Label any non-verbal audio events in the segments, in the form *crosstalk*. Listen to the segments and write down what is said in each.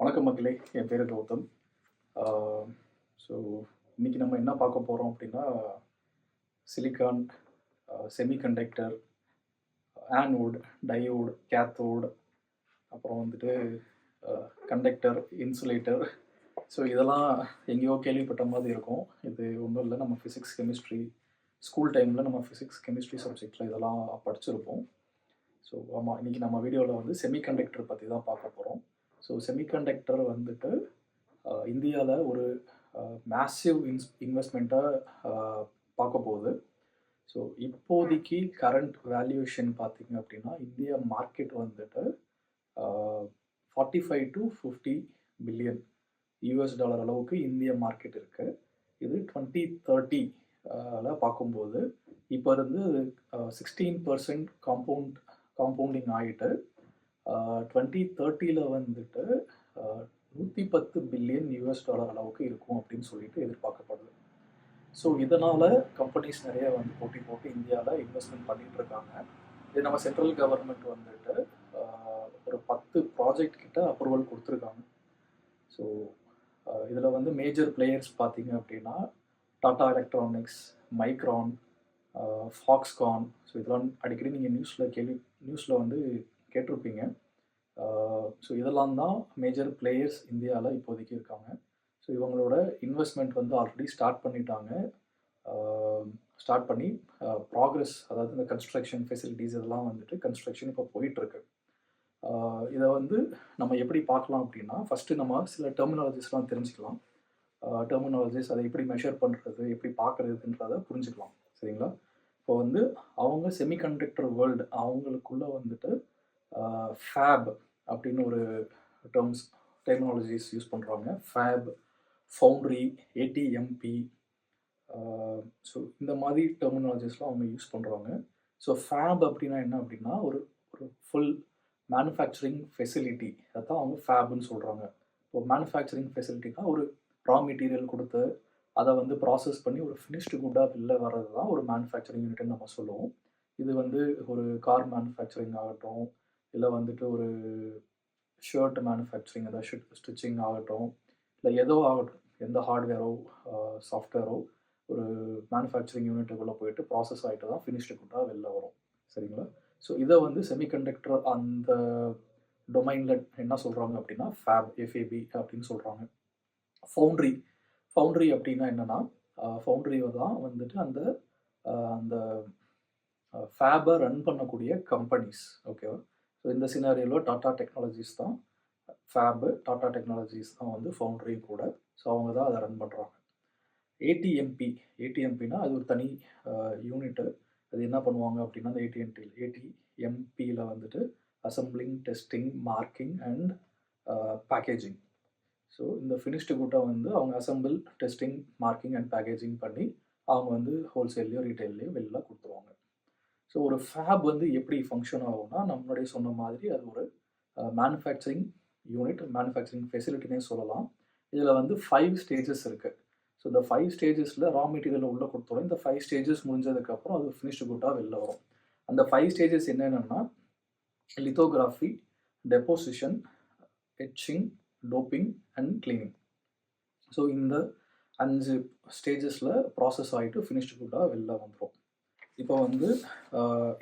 வணக்கம் மக்களே என் பேர் கௌதம். ஸோ இன்னைக்கு நம்ம என்ன பார்க்க போகிறோம் அப்படின்னா silicon semiconductor anode diode cathode அப்புறம் வந்துட்டு கண்டக்டர் இன்சுலேட்டர் ஸோ இதெல்லாம் எங்கேயோ கேள்விப்பட்ட மாதிரி இருக்கும். இது ஒன்றும் இல்லை நம்ம ஃபிசிக்ஸ் கெமிஸ்ட்ரி ஸ்கூல் டைமில் நம்ம ஃபிசிக்ஸ் கெமிஸ்ட்ரி சப்ஜெக்டில் இதெல்லாம் படிச்சிருப்போம். ஸோ ஆமாம் இன்றைக்கி நம்ம வீடியோவில் வந்து செமிகண்டக்டர் பற்றி தான் பார்க்க போகிறோம் ஸோ செமிகண்டக்டர் வந்துட்டு இந்தியாவில் ஒரு மேசிவ் இன்ஸ் இன்வெஸ்ட்மெண்ட்டை பார்க்க போகுது. ஸோ இப்போதைக்கு கரண்ட் வேல்யூஷன் பார்த்தீங்க அப்படின்னா இந்தியா மார்க்கெட் வந்துட்டு forty five to fifty billion US dollar அளவுக்கு இந்திய மார்க்கெட் இருக்குது இது டுவெண்ட்டி தேர்ட்டி பார்க்கும்போது இப்போ இருந்து சிக்ஸ்டீன் பர்சன்ட் காம்பவுண்ட் காம்பவுண்டிங் ஆகிட்டு டுவெண்ட்டி தேர்ட்டியில் வந்துட்டு நூற்றி பத்து பில்லியன் யூஎஸ் டாலர் அளவுக்கு இருக்கும் அப்படின்னு சொல்லிட்டு எதிர்பார்க்கப்படுது. ஸோ இதனால் கம்பெனிஸ் நிறைய வந்து போட்டி போட்டு இந்தியாவில் இன்வெஸ்ட்மெண்ட் பண்ணிகிட்டு இருக்காங்க. இது நம்ம சென்ட்ரல் கவர்மெண்ட் வந்துட்டு ஒரு பத்து ப்ராஜெக்ட் கிட்ட அப்ரூவல் கொடுத்துருக்காங்க. ஸோ இதில் வந்து மேஜர் பிளேயர்ஸ் பார்த்தீங்க அப்படின்னா Tata electronics Micron Foxconn so இதெல்லாம் அடிக்கடி நீங்கள் நியூஸில் கேள்வி நியூஸில் வந்து கேட்டிருப்பீங்க. ஸோ இதெல்லாம் தான் மேஜர் பிளேயர்ஸ் இந்தியாவில் இப்போதைக்கு இருக்காங்க. ஸோ இவங்களோட இன்வெஸ்ட்மெண்ட் வந்து ஆல்ரெடி ஸ்டார்ட் பண்ணிட்டாங்க. ஸ்டார்ட் பண்ணி ப்ராக்ரெஸ் அதாவது இந்த கன்ஸ்ட்ரக்ஷன் ஃபெசிலிட்டிஸ் இதெல்லாம் வந்துட்டு கன்ஸ்ட்ரக்ஷன் இப்போ போயிட்டுருக்கு. இதை வந்து நம்ம எப்படி பார்க்கலாம் அப்படின்னா ஃபஸ்ட்டு நம்ம சில டெர்மினாலஜிஸ்லாம் தெரிஞ்சுக்கலாம். டெர்மினாலஜிஸ் அதை எப்படி மெஷர் பண்ணுறது எப்படி பார்க்குறதுன்றதை புரிஞ்சுக்கலாம். சரிங்களா? இப்போ வந்து அவங்க செமிகண்டக்டர் வேர்ல்டு அவங்களுக்குள்ளே வந்துட்டு ஃபேப் அப்படின்னு ஒரு டேர்ம்ஸ் டெக்னாலஜிஸ் யூஸ் பண்ணுறாங்க ஃபேப் ஃபவுண்ட்ரி ஏடிஎம்பி ஸோ இந்த மாதிரி டெர்மினாலஜிஸ்லாம் அவங்க யூஸ் பண்ணுறாங்க ஸோ ஃபேப் அப்படின்னா என்ன அப்படின்னா ஒரு ஒரு ஃபுல் மேனுஃபேக்சரிங் ஃபெசிலிட்டி அதான் அவங்க ஃபேப்னு சொல்கிறாங்க இப்போ மேனுஃபேக்சரிங் ஃபெசிலிட்டினா ஒரு ரா மெட்டீரியல் கொடுத்து அதை வந்து ப்ராசஸ் பண்ணி ஒரு ஃபினிஷ்டு குட்டாக வெளில வர்றது தான் ஒரு மேனுஃபேக்சரிங் யூனிட்னு நம்ம சொல்லுவோம். இது வந்து ஒரு கார் மேனுஃபேக்சரிங் ஆகட்டும் இல்லை வந்துட்டு ஒரு ஷர்ட் மேனுஃபேக்சரிங் அதாவது ஷர்ட் ஸ்டிச்சிங் ஆகட்டும் இல்லை ஏதோ ஆகட்டும் எந்த ஹார்ட்வேரோ சாஃப்ட்வேரோ ஒரு மேனுஃபேக்சரிங் யூனிட்டுக்குள்ளே போயிட்டு ப்ராசஸ் ஆகிட்டு தான் ஃபினிஷ்டு குட்டாக வெளில வரும். சரிங்களா? ஸோ இதை வந்து செமிகண்டக்டர் அந்த டொமைனில் என்ன சொல்கிறாங்க அப்படின்னா ஃபேப் எஃப்ஏபி அப்படின்னு சொல்கிறாங்க ஃபவுண்ட்ரி ஃபவுண்ட்ரி அப்படின்னா என்னென்னா ஃபவுண்ட்ரி தான் வந்துட்டு அந்த அந்த ஃபேபை ரன் பண்ணக்கூடிய கம்பெனிஸ் ஓகேவா ஸோ இந்த சினாரியோவில் டாட்டா டெக்னாலஜிஸ் தான் ஃபேபு டாட்டா டெக்னாலஜிஸ் தான் வந்து ஃபவுண்ட்ரியும் கூட. ஸோ அவங்க தான் அதை ரன் பண்ணுறாங்க ஏடிஎம்பி ஏடிஎம்பினா அது ஒரு தனி யூனிட்டு அது என்ன பண்ணுவாங்க அப்படின்னா அந்த ஏடிஎன்டி ஏடிஎம்பியில் வந்துட்டு assembling testing marking and packaging so இந்த ஃபினிஷ்டு கூட்டை வந்து அவங்க assemble testing marking and packaging பண்ணி அவங்க வந்து ஹோல்சேல்லையோ ரீட்டைல்லையோ வெளில கொடுத்துருவாங்க. ஸோ ஒரு ஃபேப் வந்து எப்படி ஃபங்க்ஷன் ஆகும்னா நம்மளுடைய சொன்ன மாதிரி அது ஒரு மேனுஃபேக்சரிங் யூனிட் மேனுஃபேக்சரிங் ஃபெசிலிட்டினே சொல்லலாம். இதில் வந்து ஃபைவ் ஸ்டேஜஸ் இருக்குது ஸோ இந்த ஃபைவ் ஸ்டேஜஸில் ரா மெட்டீரியல் உள்ளே கொடுத்தோம் இந்த ஃபைவ் ஸ்டேஜஸ் முடிஞ்சதுக்கப்புறம் அது ஃபினிஷ்டு குட்டாக வெளில வரும். அந்த ஃபைவ் ஸ்டேஜஸ் என்னென்னா லித்தோகிராஃபி டெப்போசிஷன் எட்சிங் டோப்பிங் அண்ட் கிளீனிங் ஸோ இந்த அஞ்சு ஸ்டேஜஸில் ப்ராசஸ் ஆகிட்டு ஃபினிஷ்டு குட்டாக வெளில வந்துடும் இப்போ வந்து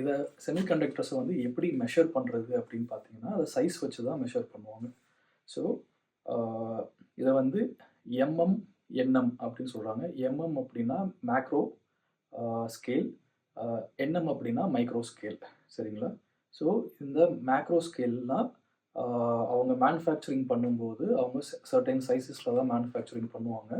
இதை செமிகண்டக்டர்ஸை வந்து எப்படி மெஷர் பண்ணுறது அப்படின்னு பார்த்தீங்கன்னா அதை சைஸ் வச்சு தான் மெஷர் பண்ணுவாங்க ஸோ இதை வந்து எம்எம் என்எம் அப்படின்னு சொல்கிறாங்க எம்எம் அப்படின்னா மேக்ரோ ஸ்கேல் என்எம் அப்படின்னா மைக்ரோ ஸ்கேல் சரிங்களா? ஸோ இந்த மேக்ரோ ஸ்கேல்னால் அவங்க மேனுஃபேக்சரிங் பண்ணும்போது அவங்க சர்டைன் சைஸஸில் தான் மேனுஃபேக்சரிங் பண்ணுவாங்க.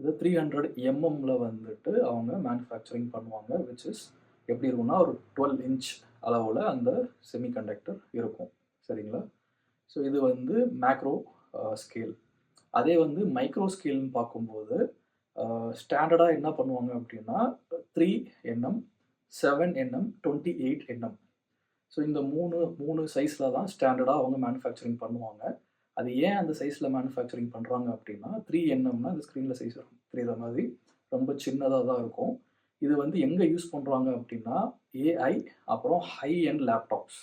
இது த்ரீ ஹண்ட்ரட் எம்எம்ல வந்துட்டு அவங்க மேனுஃபேக்சரிங் பண்ணுவாங்க விச் இஸ் எப்படி இருக்கும்னா ஒரு டுவெல் இன்ச் அளவில் அந்த செமிகண்டக்டர் இருக்கும். சரிங்களா? ஸோ இது வந்து மேக்ரோ ஸ்கேல் அதே வந்து மைக்ரோ ஸ்கேல்னு பார்க்கும்போது ஸ்டாண்டர்டாக என்ன பண்ணுவாங்க அப்படின்னா three NM seven NM twenty eight NM so இந்த மூணு மூணு சைஸில் தான் ஸ்டாண்டர்டாக அவங்க மேனுஃபேக்சரிங் பண்ணுவாங்க. அது ஏன் அந்த சைஸில் மேனுஃபேக்சரிங் பண்ணுறாங்க அப்படின்னா த்ரீ என்எம்னா அந்த ஸ்க்ரீனில் சைஸ் தெரியுற மாதிரி? ரொம்ப சின்னதாக தான் இருக்கும். இது வந்து எங்கே யூஸ் பண்ணுறாங்க அப்படின்னா ஏஐ அப்புறம் ஹை அண்ட் லேப்டாப்ஸ்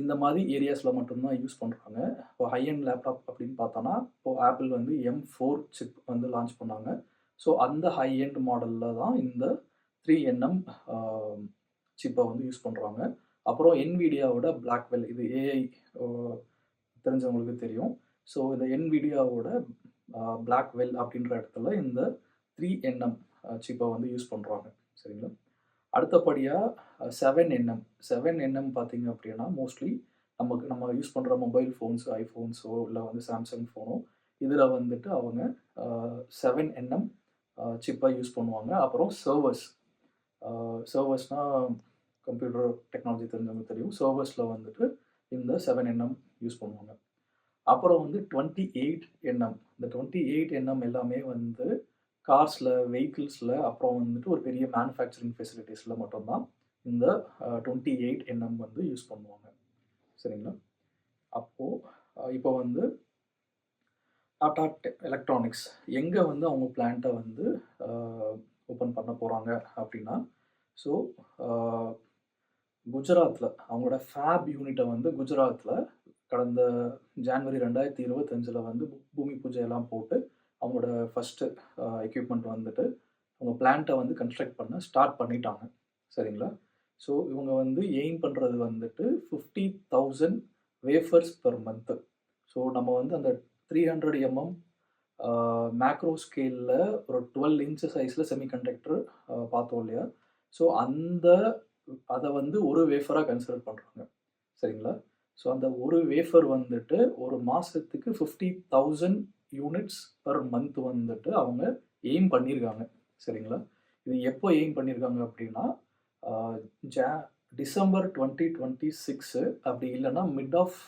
இந்த மாதிரி ஏரியாஸில் மட்டும்தான் யூஸ் பண்ணுறாங்க இப்போ ஹை அண்ட் லேப்டாப் அப்படின்னு பார்த்தோன்னா இப்போது ஆப்பிள் வந்து எம் ஃபோர் சிப் வந்து லான்ச் பண்ணாங்க. ஸோ அந்த ஹை எண்ட் மாடலில் தான் இந்த த்ரீ என்எம் சிப்பை வந்து யூஸ் பண்ணுறாங்க அப்புறம் என்விடியாவோட பிளாக்வெல் இது ஏஐ தெரிஞ்சவங்களுக்கு தெரியும். ஸோ இந்த என்விடியாவோட பிளாக்வெல் அப்படின்ற இடத்துல இந்த த்ரீ என்எம் சிப்பை வந்து யூஸ் பண்ணுறாங்க சரிங்களா? அடுத்தபடியாக செவன் என்எம் செவன் என்எம் பார்த்தீங்க அப்படின்னா மோஸ்ட்லி நமக்கு நம்ம யூஸ் பண்ணுற மொபைல் ஃபோன்ஸ் ஐஃபோன்ஸோ இல்லை வந்து சாம்சங் ஃபோனோ இதில் வந்துட்டு அவங்க செவன் என்எம் சிப்பை யூஸ் பண்ணுவாங்க. அப்புறம் சர்வர்ஸ் சர்வர்ஸ்னால் கம்ப்யூட்டர் டெக்னாலஜி தெரிஞ்சவங்க தெரியும். சர்வர்ஸில் வந்துட்டு இந்த செவன் என்எம் யூஸ் பண்ணுவாங்க. அப்புறம் வந்து டுவெண்ட்டி எயிட் என்எம் இந்த டுவெண்ட்டி எயிட் என்எம் எல்லாமே வந்து கார்ஸில் வெஹிக்கிள்ஸில் அப்புறம் வந்துட்டு ஒரு பெரிய மேனுஃபேக்சரிங் ஃபெசிலிட்டிஸில் மட்டும்தான் இந்த டுவெண்ட்டி எயிட் என்எம் வந்து யூஸ் பண்ணுவாங்க. சரிங்களா? அப்போது இப்போ வந்து டாடா எலக்ட்ரானிக்ஸ் எங்கே வந்து அவங்க பிளான்ட்டை வந்து ஓப்பன் பண்ண போகிறாங்க அப்படின்னா ஸோ குஜராத்தில் அவங்களோட ஃபேப் யூனிட்டை வந்து குஜராத்தில் கடந்த ஜான்வரி ரெண்டாயிரத்தி இருபத்தஞ்சில் வந்து பூமி பூஜை எல்லாம் போட்டு அவங்களோட ஃபஸ்ட்டு எக்யூப்மெண்ட் வந்துட்டு அவங்க பிளான்ட்டை வந்து கன்ஸ்ட்ரக்ட் பண்ண ஸ்டார்ட் பண்ணிட்டாங்க. சரிங்களா? ஸோ இவங்க வந்து எய்ம் பண்ணுறது வந்துட்டு fifty thousand wafers per month so நம்ம வந்து அந்த த்ரீ ஹண்ட்ரட் எம்எம் மேக்ரோ ஸ்கேலில் ஒரு டுவெல் இன்ச்சு சைஸில் செமிகண்டக்டர் பார்த்தோம் இல்லையா? ஸோ அந்த அதை வந்து ஒரு வேஃபராக கன்சிடர் பண்ணுறாங்க சரிங்களா? ஸோ அந்த ஒரு வேஃபர் வந்துட்டு ஒரு மாதத்துக்கு fifty thousand units per month வந்துட்டு அவங்க எய்ம் பண்ணியிருக்காங்க சரிங்களா? இது எப்போ எய்ம் பண்ணியிருக்காங்க அப்படின்னா ஜா டிசம்பர் டுவெண்ட்டி டுவெண்ட்டி சிக்ஸு அப்படி இல்லைன்னா மிட் ஆஃப்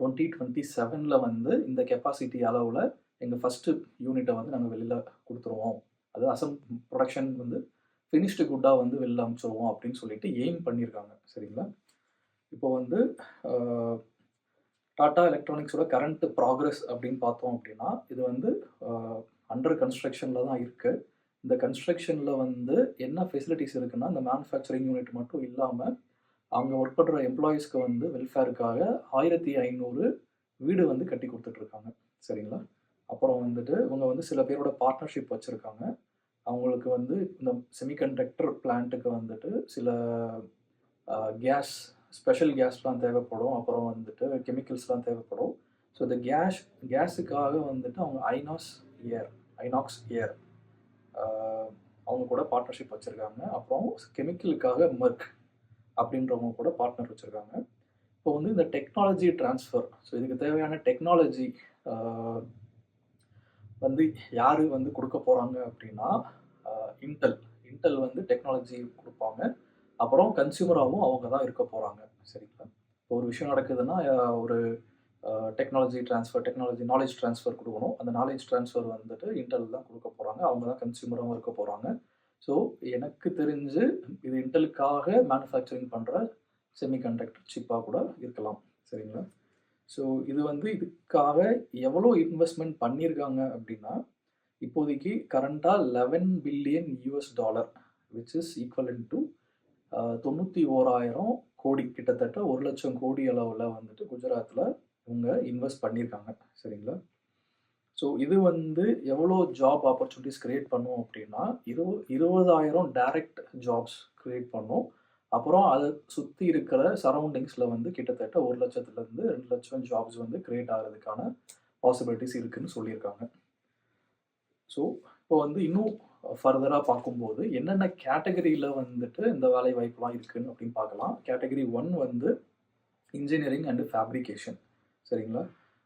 டுவெண்ட்டி டுவெண்ட்டி செவனில் வந்து இந்த கெப்பாசிட்டி அளவில் எங்கள் ஃபஸ்ட்டு யூனிட்டை வந்து நாங்கள் வெளியில் கொடுத்துருவோம். அது அசம் ப்ரொடக்ஷன் வந்து ஃபினிஷ்டு குட்டாக வந்து வெளில அனுப்பிச்சிருவோம் அப்படின்னு சொல்லிட்டு எய்ம் பண்ணியிருக்காங்க. சரிங்களா? இப்போ வந்து டாடா எலக்ட்ரானிக்ஸோட கரண்ட் ப்ராக்ரஸ் அப்படின்னு பார்த்தோம் அப்படின்னா இது வந்து அண்டர் கன்ஸ்ட்ரக்ஷனில் தான் இருக்குது இந்த கன்ஸ்ட்ரக்ஷனில் வந்து என்ன ஃபெசிலிட்டிஸ் இருக்குன்னா இந்த மேனுஃபேக்சரிங் யூனிட் மட்டும் இல்லாமல் அவங்க ஒர்க் பண்ணுற எம்ப்ளாயீஸ்க்கு வந்து வெல்ஃபேருக்காக ஆயிரத்தி ஐநூறு வீடு வந்து கட்டி கொடுத்துட்ருக்காங்க சரிங்களா? அப்புறம் வந்துட்டு இவங்க வந்து சில பேரோட பார்ட்னர்ஷிப் வச்சுருக்காங்க. அவங்களுக்கு வந்து இந்த செமிகண்டக்டர் பிளான்ட்டுக்கு வந்துட்டு சில கேஸ் ஸ்பெஷல் கேஸ்லாம் தேவைப்படும். அப்புறம் வந்துட்டு கெமிக்கல்ஸ்லாம் தேவைப்படும். ஸோ இந்த கேஸ் கேஸுக்காக வந்துட்டு அவங்க ஐநாஸ் ஏர் ஐநாக்ஸ் ஏர் அவங்க கூட பார்ட்னர்ஷிப் வச்சுருக்காங்க. அப்புறம் கெமிக்கலுக்காக மர்க் அப்படின்றவங்க கூட பார்ட்னர் வச்சுருக்காங்க. இப்போ வந்து இந்த டெக்னாலஜி ட்ரான்ஸ்ஃபர் ஸோ இதுக்கு தேவையான டெக்னாலஜி வந்து யார் வந்து கொடுக்க போகிறாங்க அப்படின்னா இன்டெல் இன்டெல் வந்து டெக்னாலஜி கொடுப்பாங்க. அப்புறம் கன்சியூமராகவும் அவங்க தான் இருக்க போகிறாங்க சரிங்களா? இப்போ ஒரு விஷயம் நடக்குதுன்னா ஒரு technology transfer technology knowledge transfer கொடுக்கணும். அந்த நாலேஜ் ட்ரான்ஸ்ஃபர் வந்துட்டு இன்டெல் தான் கொடுக்க போகிறாங்க அவங்க தான் கன்சியூமராகவும் இருக்க போகிறாங்க ஸோ எனக்கு தெரிஞ்சு இது இன்டெலுக்காக மேனுஃபேக்சரிங் பண்ணுற செமிகண்டக்டர் சிப்பாக கூட இருக்கலாம். சரிங்களா? ஸோ இது வந்து இதுக்காக எவ்வளோ இன்வெஸ்ட்மெண்ட் பண்ணியிருக்காங்க அப்படின்னா இப்போதைக்கு கரண்ட்டாக eleven billion US dollar which is equivalent to தொண்ணூற்றி ஓராயிரம் கோடி. கிட்டத்தட்ட ஒரு லட்சம் கோடி அளவில் வந்துட்டு குஜராத்தில் இவங்க இன்வெஸ்ட் பண்ணியிருக்காங்க. சரிங்களா? ஸோ இது வந்து எவ்வளோ ஜாப் ஆப்பர்ச்சுனிட்டிஸ் க்ரியேட் பண்ணும் அப்படின்னா இரு இருபதாயிரம் டைரக்ட் ஜாப்ஸ் க்ரியேட் பண்ணும். அப்புறம் அதை சுற்றி இருக்கிற சரௌண்டிங்ஸில் வந்து கிட்டத்தட்ட ஒரு லட்சத்துலேருந்து ரெண்டு லட்சம் ஜாப்ஸ் வந்து க்ரியேட் ஆகிறதுக்கான பாசிபிலிட்டிஸ் இருக்குதுன்னு சொல்லியிருக்காங்க. ஸோ இப்போ வந்து இன்னும் ஃபர்தராக பார்க்கும்போது என்னென்ன கேட்டகரியில் வந்துட்டு இந்த வேலை வாய்ப்புலாம் இருக்குன்னு அப்படின்னு பார்க்கலாம். கேட்டகரி ஒன் வந்து இன்ஜினியரிங் அண்டு ஃபேப்ரிகேஷன் சரிங்களா?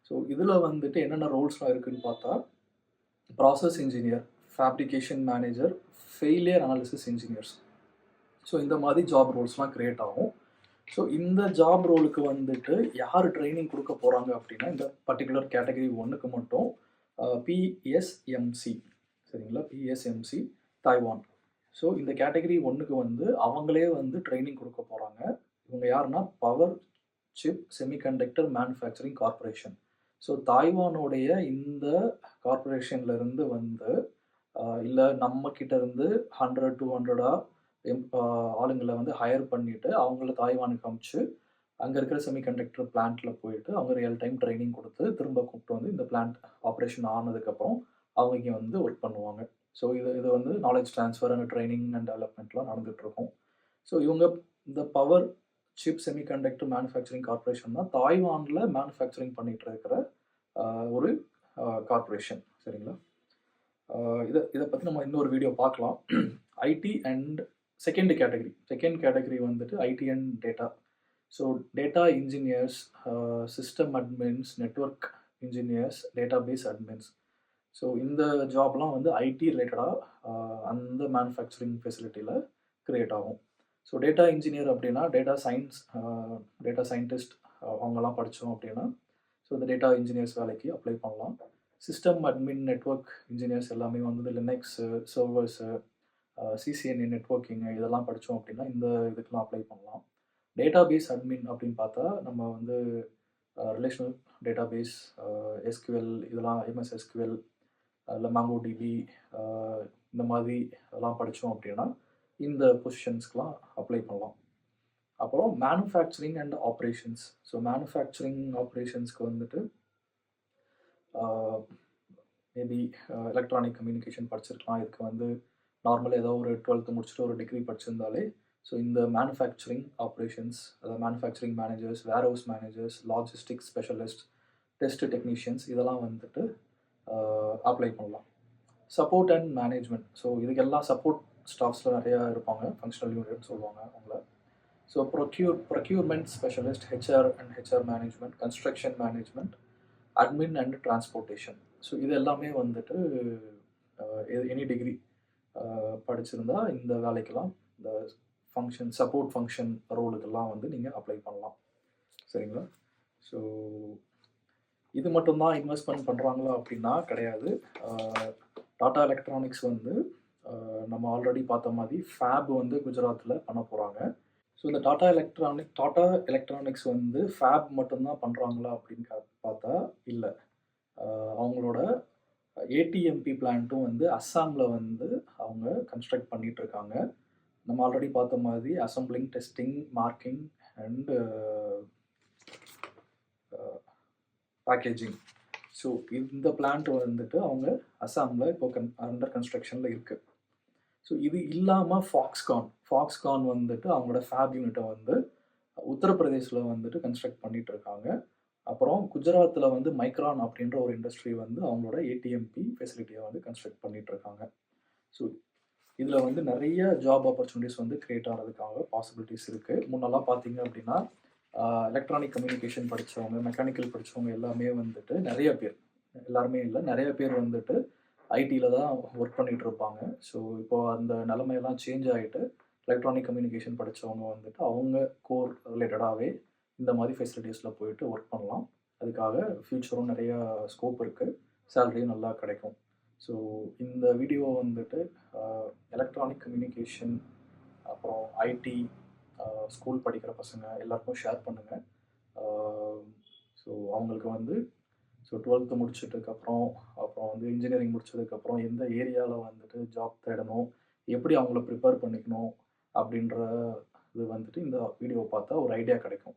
ஸோ இதில் வந்துட்டு என்னென்ன ரோல்ஸ்லாம் இருக்குதுன்னு பார்த்தா process engineer fabrication manager failure analysis engineers so இந்த மாதிரி ஜாப் ரோல்ஸ்லாம் க்ரியேட் ஆகும். ஸோ இந்த ஜாப் ரோலுக்கு வந்துட்டு யார் ட்ரைனிங் கொடுக்க போகிறாங்க அப்படின்னா இந்த பர்டிகுலர் கேட்டகரி ஒன்றுக்கு மட்டும் பிஎஸ்எம்சி சரிங்களா? பிஎஸ்எம்சி தாய்வான் ஸோ இந்த கேட்டகரி ஒன்றுக்கு வந்து அவங்களே வந்து ட்ரைனிங் கொடுக்க போகிறாங்க இவங்க யாருன்னா power chip semiconductor manufacturing corporation so தாய்வானுடைய இந்த கார்பரேஷன்லேருந்து வந்து இல்லை நம்ம கிட்ட இருந்து ஹண்ட்ரட் டூ ஹண்ட்ரடாக எம் ஆளுங்களை வந்து ஹையர் பண்ணிவிட்டு அவங்கள தாய்வானுக்கு அமிச்சு அங்கே இருக்கிற செமிகண்டக்டர் பிளான்ட்டில் போயிட்டு அவங்க ரியல் டைம் ட்ரைனிங் கொடுத்து திரும்ப கூப்பிட்டு வந்து இந்த பிளான்ட் ஆப்ரேஷன் ஆனதுக்கப்புறம் அவங்க இங்கே வந்து ஒர்க் பண்ணுவாங்க. ஸோ இது இது வந்து knowledge transfer and training and டெவலப்மெண்ட்லாம் நடந்துகிட்ருக்கும் ஸோ இவங்க இந்த power chip semiconductor manufacturing corporation தான் தாய்வானில் மேனுஃபேக்சரிங் பண்ணிகிட்டு இருக்கிற ஒரு கார்பரேஷன் சரிங்களா? இதை இதை பற்றி நம்ம இன்னொரு வீடியோ பார்க்கலாம். *clears throat* IT and second category second category வந்துட்டு IT and data so data engineers system admins network engineers database admins so இந்த ஜாப்லாம் வந்து ஐடி ரிலேட்டடாக அந்த மேனுஃபேக்சரிங் ஃபெசிலிட்டியில் க்ரியேட் ஆகும். ஸோ டேட்டா இன்ஜினியர் அப்படின்னா டேட்டா சயின்ஸ் டேட்டா சயின்டிஸ்ட் அவங்கெல்லாம் படித்தோம் அப்படின்னா ஸோ இந்த டேட்டா இன்ஜினியர்ஸ் வேலைக்கு அப்ளை பண்ணலாம். சிஸ்டம் அட்மின் நெட்வொர்க் இன்ஜினியர்ஸ் எல்லாமே வந்து லினக்ஸு சர்வர்ஸு சிசிஎன்ஏ நெட்வொர்க்கிங்கு இதெல்லாம் படித்தோம் அப்படின்னா இந்த இதுக்கெலாம் அப்ளை பண்ணலாம். டேட்டா பேஸ் அட்மின் அப்படின்னு பார்த்தா நம்ம வந்து ரிலேஷனல் டேட்டா பேஸ் எஸ்கியூஎல் இதெல்லாம் எம்எஸ் எஸ்கியூஎல் இல்லை மேங்கோ டிபி இந்த மாதிரி அதெல்லாம் படித்தோம் அப்படின்னா இந்த பொசிஷன்ஸ்க்கெலாம் அப்ளை பண்ணலாம். அப்புறம் manufacturing and operations so manufacturing ஆப்ரேஷன்ஸ்க்கு வந்துட்டு மேபி எலக்ட்ரானிக் கம்யூனிகேஷன் படிச்சிருக்கலாம். இதுக்கு வந்து நார்மலாக ஏதோ ஒரு டுவெல்த்து முடிச்சுட்டு ஒரு டிகிரி படிச்சிருந்தாலே ஸோ இந்த மேனுஃபேக்சரிங் ஆப்ரேஷன்ஸ் அதாவது manufacturing managers warehouse managers logistics specialist test technicians இதெல்லாம் வந்துட்டு அப்ளை பண்ணலாம். சப்போர்ட் அண்ட் மேனேஜ்மெண்ட் ஸோ இதுக்கெல்லாம் சப்போர்ட் ஸ்டாஃப்ஸில் நிறையா இருப்பாங்க ஃபங்க்ஷனல் யூனிட்னு சொல்லுவாங்க அவங்கள. So procure procurement specialist HR and HR management construction management admin and transportation so இது எல்லாமே வந்துட்டு எனி டிகிரி படிச்சிருந்தா இந்த வேலைக்கெல்லாம் இந்த ஃபங்க்ஷன் சப்போர்ட் ஃபங்க்ஷன் ரோலுக்கெல்லாம் வந்து நீங்கள் அப்ளை பண்ணலாம். சரிங்களா? ஸோ இது மட்டும்தான் இன்வெஸ்ட்மெண்ட் பண்ணுறாங்களா அப்படின்னா கிடையாது. டாடா எலக்ட்ரானிக்ஸ் வந்து நம்ம ஆல்ரெடி பார்த்த மாதிரி ஃபேப் வந்து குஜராத்தில் பண்ண போகிறாங்க ஸோ இந்த டாடா எலக்ட்ரானிக் டாடா எலக்ட்ரானிக்ஸ் வந்து ஃபேப் மட்டும்தான் பண்ணுறாங்களா அப்படின்னு பார்த்தா இல்லை. அவங்களோட ஏடிஎம்பி பிளான்ட்டும் வந்து அஸ்ஸாமில் வந்து அவங்க கன்ஸ்ட்ரக்ட் பண்ணிகிட்டு இருக்காங்க நம்ம ஆல்ரெடி பார்த்த மாதிரி assembling testing marking and packaging so இந்த பிளான்ட் வந்துட்டு அவங்க அஸ்ஸாமில் இப்போ கன் அண்டர் கன்ஸ்ட்ரக்ஷனில் இருக்குது ஸோ இது இல்லாமல் ஃபாக்ஸ்கான் ஃபாக்ஸ்கான் வந்துட்டு அவங்களோட ஃபேப் யூனிட்டை வந்து உத்தரப்பிரதேசில் வந்துட்டு கன்ஸ்ட்ரக்ட் பண்ணிகிட்டு இருக்காங்க அப்புறம் குஜராத்தில் வந்து மைக்ரான் அப்படின்ற ஒரு இண்டஸ்ட்ரி வந்து அவங்களோட ஏடிஎம்பி ஃபெசிலிட்டியை வந்து கன்ஸ்ட்ரக்ட் பண்ணிட்டு இருக்காங்க ஸோ இதில் வந்து நிறைய ஜாப் ஆப்பர்ச்சுனிட்டிஸ் வந்து க்ரியேட் ஆகிறதுக்காக பாசிபிலிட்டிஸ் இருக்குது முன்னெல்லாம் பார்த்தீங்க அப்படின்னா எலக்ட்ரானிக் கம்யூனிகேஷன் படித்தவங்க மெக்கானிக்கல் படித்தவங்க எல்லாமே வந்துட்டு நிறைய பேர் எல்லாருமே இல்லை நிறைய பேர் வந்துட்டு ஐடியில் தான் ஒர்க் பண்ணிகிட்டு இருப்பாங்க ஸோ இப்போ அந்த நிலைமையெல்லாம் சேஞ்ச் ஆகிட்டு எலக்ட்ரானிக் கம்யூனிகேஷன் படித்தவங்க வந்துட்டு அவங்க கோர் ரிலேட்டடாகவே இந்த மாதிரி ஃபெசிலிட்டிஸில் போயிட்டு ஒர்க் பண்ணலாம். அதுக்காக ஃப்யூச்சரும் நிறையா ஸ்கோப் இருக்குது சேலரியும் நல்லா கிடைக்கும். ஸோ இந்த வீடியோ வந்துட்டு எலக்ட்ரானிக் கம்யூனிகேஷன் அப்புறம் ஐடி ஸ்கூல் படிக்கிற பசங்க எல்லாருக்கும் ஷேர் பண்ணுங்கள் ஸோ அவங்களுக்கு வந்து ஸோ டுவெல்த்து முடிச்சதுக்கப்புறம் அப்புறம் வந்து இன்ஜினியரிங் முடிச்சதுக்கப்புறம் எந்த ஏரியாவில் வந்துட்டு ஜாப் தேடணும் எப்படி அவங்கள ப்ரிப்பேர் பண்ணிக்கணும் அப்படின்ற இது வந்துட்டு இந்த வீடியோவை பார்த்தா ஒரு ஐடியா கிடைக்கும்.